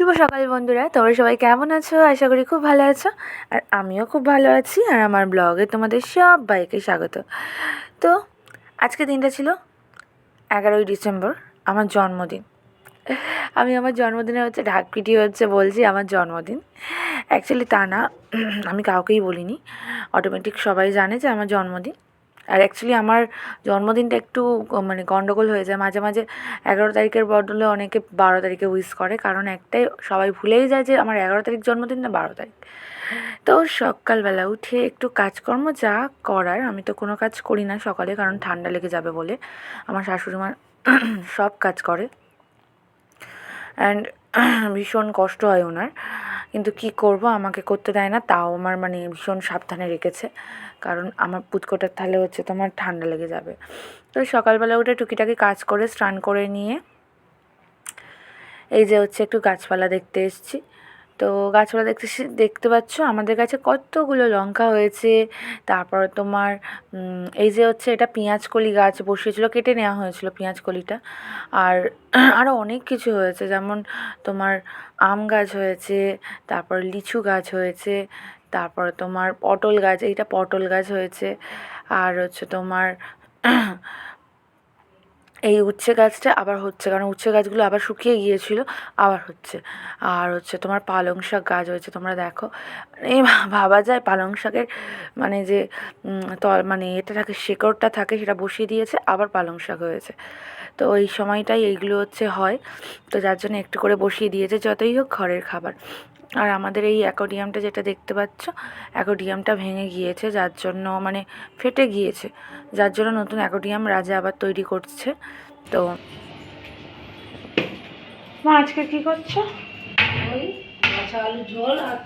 শুভ সকাল বন্ধুরা, তোমরা সবাই কেমন আছো? আশা করি খুব ভালো আছো। আর আমিও খুব ভালো আছি, আর আমার ব্লগে তোমাদের সবাইকে স্বাগত। তো, আজকে দিনটা ছিল এগারোই ডিসেম্বর, আমার জন্মদিন। আমি আমার জন্মদিনে হচ্ছে ঢাক পিটি হচ্ছে বলছি, আমার জন্মদিন। অ্যাকচুয়ালি তা না, আমি কাউকেই বলিনি। অটোমেটিক সবাই জানে যে আমার জন্মদিন। আর অ্যাকচুয়ালি আমার জন্মদিনটা একটু মানে গন্ডগোল হয়ে যায়। মাঝে মাঝে এগারো তারিখের বদলে অনেকে বারো তারিখে উইশ করে, কারণ একটাই সবাই ভুলেই যায় যে আমার এগারো তারিখ জন্মদিন না বারো তারিখ। তো সকালবেলা উঠে একটু কাজকর্ম যা করার, আমি তো কোনো কাজ করি না সকালে, কারণ ঠান্ডা লেগে যাবে বলে। আমার শাশুড়ি মা সব কাজ করে। অ্যান্ড ভীষণ কষ্ট হয় ওনার। কিন্তু কি করব? আমাকে করতে দেয় না। তাও আমার মানে ভীষণ সাবধানে রেখেছে। কারণ আমার পুচকোটার তাহলে হচ্ছে তোমার ঠান্ডা লেগে যাবে। তো সকালবেলা উঠে টুকিটাকি কাজ করে, স্নান করে নিয়ে এই যে হচ্ছে একটু গাছপালা দেখতে এসেছি। তো গাছপালা দেখতে দেখতে পাচ্ছ? আমাদের কাছে কতগুলো লঙ্কা হয়েছে। তারপর তোমার এই যে হচ্ছে এটা পেঁয়াজকলি গাছ বসিয়েছিল, কেটে নেওয়া হয়েছিল পেঁয়াজকলিটা। আর আরও অনেক কিছু হয়েছে, যেমন তোমার আম গাছ হয়েছে, তারপর লিচু গাছ হয়েছে, তারপর তোমার পটল গাছ, এইটা পটল গাছ হয়েছে। আর হচ্ছে তোমার এই উচ্ছে গাছটা আবার হচ্ছে, কারণ উচ্ছে গাছগুলো আবার শুকিয়ে গিয়েছিল, আবার হচ্ছে। আর হচ্ছে তোমার পালং শাক গাছ হয়েছে, তোমরা দেখো। মানে ভাবা যায় পালং শাকের মানে যে তল মানে এটা থাকে, শেকড়টা থাকে, সেটা বসিয়ে দিয়েছে, আবার পালং শাক হয়েছে। তো এই সময়টাই এইগুলো হচ্ছে হয়। তো যার জন্য একটু করে বসিয়ে দিয়েছে, যতই হোক ঘরের খাবার। আর আমাদের এই অ্যাকোডিয়ামটা যেটা দেখতে পাচ্ছ অ্যাকোডিয়ামটা ভেঙে গিয়েছে যার জন্য মানে ফেটে গিয়েছে। যার জন্য নতুন অ্যাকোডিয়াম রাজা আবার তৈরি করছে। তো মা আজকে কি করছ? ওই আলু ঝোল আর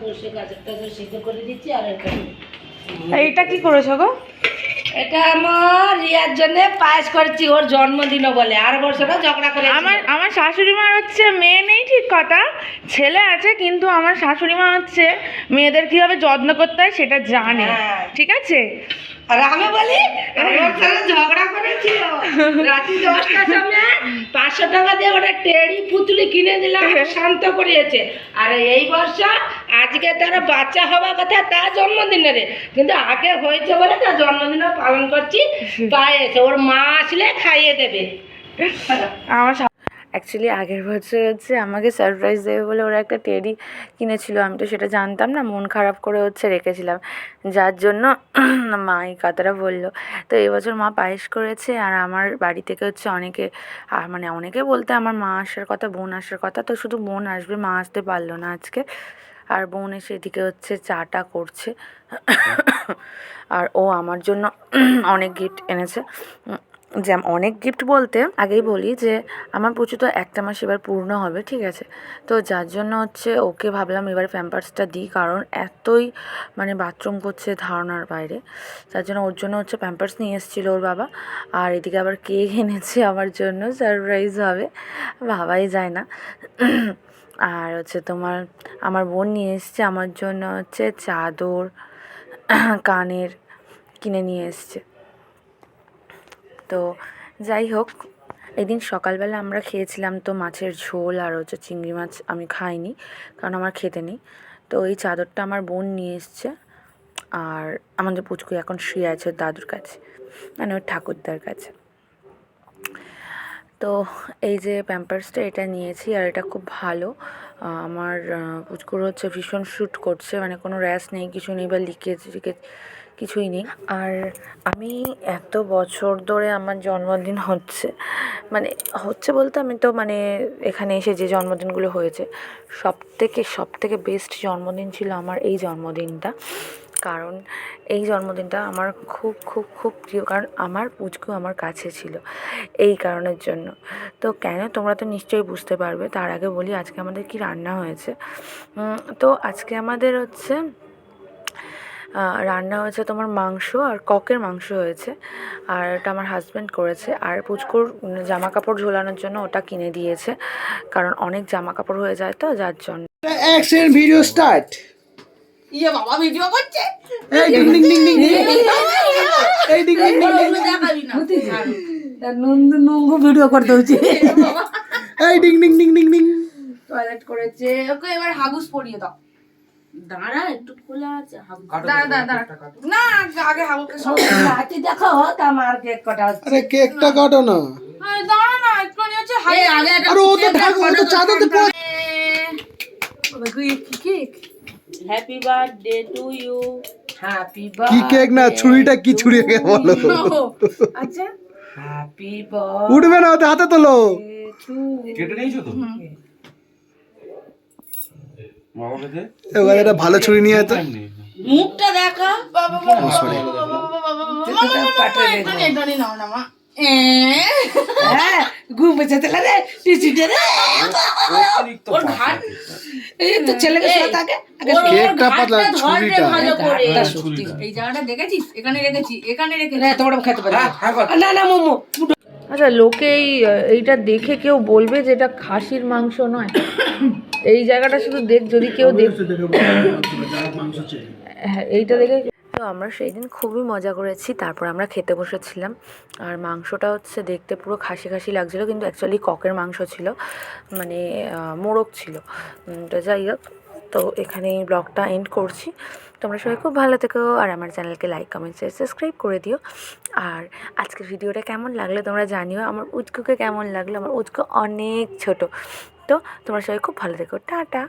সিদ্ধ করে দিচ্ছি আর এটা এইটা কি করেছ গো? এটা আমার রিয়ার জন্য পায়েস করেছি ওর জন্মদিনও বলে। আর বছরও ঝগড়া করে আমার আমার শাশুড়ি মার হচ্ছে মেয়ে নেই ঠিক কথা ছেলে আছে কিন্তু আমার শাশুড়ি মা হচ্ছে মেয়েদের কীভাবে যত্ন করতে হয় সেটা জানে। হ্যাঁ। ঠিক আছে? আর আমি বলি ঝগড়া করেছিল। রাত্রি দশটার সময় পাঁচশো টাকা দিয়ে ওটা টেড়ি পুতুলি কিনে দিলাম শান্ত করিয়েছে। আর এই বর্ষা আজকে তার বাচ্চা হওয়ার কথা, তার জন্মদিনে রে। কিন্তু আগে হয়েছে বলে তার জন্মদিনও পালন করছি পায়েছে ওর মা আসলে খাইয়ে দেবে। আমার অ্যাকচুয়ালি আগের বছর হচ্ছে আমাকে সারপ্রাইজ দেবে বলে ওরা একটা টেডি কিনেছিল। আমি তো সেটা জানতাম না, মন খারাপ করে হচ্ছে রেখেছিলাম। যার জন্য মা এই কথাটা বলল। তো এবছর মা পায়েস করেছে আর আমার বাড়ি থেকে হচ্ছে অনেকে মানে অনেকে বলতে আমার মা আসার কথা, বোন আসার কথা, তো শুধু বোন আসবে, মা আসতে পারল না আজকে। আর বোন এসে এদিকে হচ্ছে চাটা করছে। আর ও আমার জন্য অনেক গিফট এনেছে। যেমন অনেক গিফট বলতে আগেই বলি যে, আমার পুজো তো একটা মাস এবার পূর্ণ হবে, ঠিক আছে? তো যার জন্য হচ্ছে ওকে ভাবলাম এবার প্যাম্পার্সটা দিই, কারণ এতই মানে বাথরুম করছে ধারণার বাইরে। তার জন্য ওর জন্য হচ্ছে প্যাম্পার্স নিয়ে এসেছিল ওর বাবা। আর এদিকে আবার কেক এনেছে আমার জন্য সারপ্রাইজ হবে। ভাবাই যায় না। আর হচ্ছে তোমার আমার বোন নিয়ে এসছে, আমার জন্য হচ্ছে চাদর, কানের কিনে নিয়ে এসছে। তো যাই হোক, এদিন সকালবেলা আমরা খেয়েছিলাম তো মাছের ঝোল আর হচ্ছে চিংড়ি মাছ আমি খাইনি, কারণ আমার খেতে নেই। তো এই চাদরটা আমার বোন নিয়ে এসছে আর আমাদের পুচকু এখন শুয়ে আছে দাদুর কাছে মানে ওর ঠাকুরদার কাছে। তো এই যে প্যাম্পার্সটা এটা নিয়েছি আর এটা খুব ভালো। আমার পুচকুর হচ্ছে ভীষণ শ্যুট করছে মানে কোনো র্যাশ নেই, কিছু নেই বা লিকেজ লিকেজ কিছুই নেই। আর আমি এত বছর ধরে আমার জন্মদিন হচ্ছে মানে হচ্ছে বলতে আমি তো মানে এখানে এসে যে জন্মদিনগুলো হয়েছে সব থেকে সব থেকে বেস্ট জন্মদিন ছিল আমার এই জন্মদিনটা। কারণ এই জন্মদিনটা আমার খুব খুব খুব প্রিয়, কারণ আমার পুচকু আমার কাছে ছিল এই কারণের জন্য। তো কেন? তোমরা তো নিশ্চয়ই বুঝতে পারবে। তার আগে বলি, আজকে আমাদের কি রান্না হয়েছে? তো আজকে আমাদের হচ্ছে রান্না হয়েছে তোমার মাংস আর ককের মাংস হয়েছে। আর এটা আমার হাজব্যান্ড করেছে। আর পুচকুর জামা কাপড় ঝোলানোর জন্য ওটা কিনে দিয়েছে। কারণ অনেক জামা কাপড় হয়ে যায় তো, যার জন্য। ভিডিও স্টার্ট ইয়ে বাবা ভিডিও করছে এই ডিং ডিং ডিং ডিং ডিং এই ডিং ডিং ডিং ডিং দেখাবি না নন্দু নঙ্গু ভিডিও করতে হচ্ছে এই ডিং ডিং ডিং ডিং ডিং টয়লেট করেছে ওকে এবার হাগুস পরিয়ে দাও দাঁড়া একটু খোলা আছে দাঁড়া দাঁড়া দাঁড়া না আগে হাগুকে সব রাতে দেখো তা আমার কেক কটা হচ্ছে আরে কেকটা কাটো না আরে দাঁড়া না হচ্ছে এই আগে একটা আরে ও তো ও তো চাঁদাতে পড়ে cake happy birthday to you happy কি কেক না? ছুরিটা কি ছুরি কে বলো? আচ্ছা। হ্যাপি উঠবে না ওতে হাতে তোলো। কেটে নিয়েছো তো? এবার ভালো ছুরি নিয়ে তো মুখটা দেখা। মা। হ্যাঁ ঘুমে লাগে টিচিটে রে ওর ঘাট এই তো ছেলেকে থাকে। কেকটা পাতলা, ছুরিটা। ভালো করে। ঘাটটা ছুরিটা। এই জায়গাটা দেখেছিস? এখানে রেখেছি এখানে রেখেছি। না তোমার খেতে পারি কর। না না মোমো। আচ্ছা লোকে এই এইটা দেখে কেউ বলবে যে এটা খাসির মাংস নয়? এই জায়গাটা শুধু দেখ যদি কেউ দেখ হ্যাঁ এইটা দেখে তো আমরা সেই দিন খুবই মজা করেছি তারপর আমরা খেতে বসেছিলাম। আর মাংসটা হচ্ছে দেখতে পুরো খাসি খাসি লাগছিল কিন্তু অ্যাকচুয়ালি ককের মাংস ছিল মানে মোরগ ছিল। তো যাই হোক তো এখানেই ব্লগটা এন্ড করছি। তোমরা সবাই খুব ভালো থেকো আর আমার চ্যানেলকে লাইক কমেন্ট শেয়ার সাবস্ক্রাইব করে দিও। আর আজকের ভিডিওটা কেমন লাগল তোমরা জানিও। আমার উচকুকে কেমন লাগল? আমার উচকু অনেক ছোট। তো তোমরা সবাই খুব ভালো থেকো। টাটা।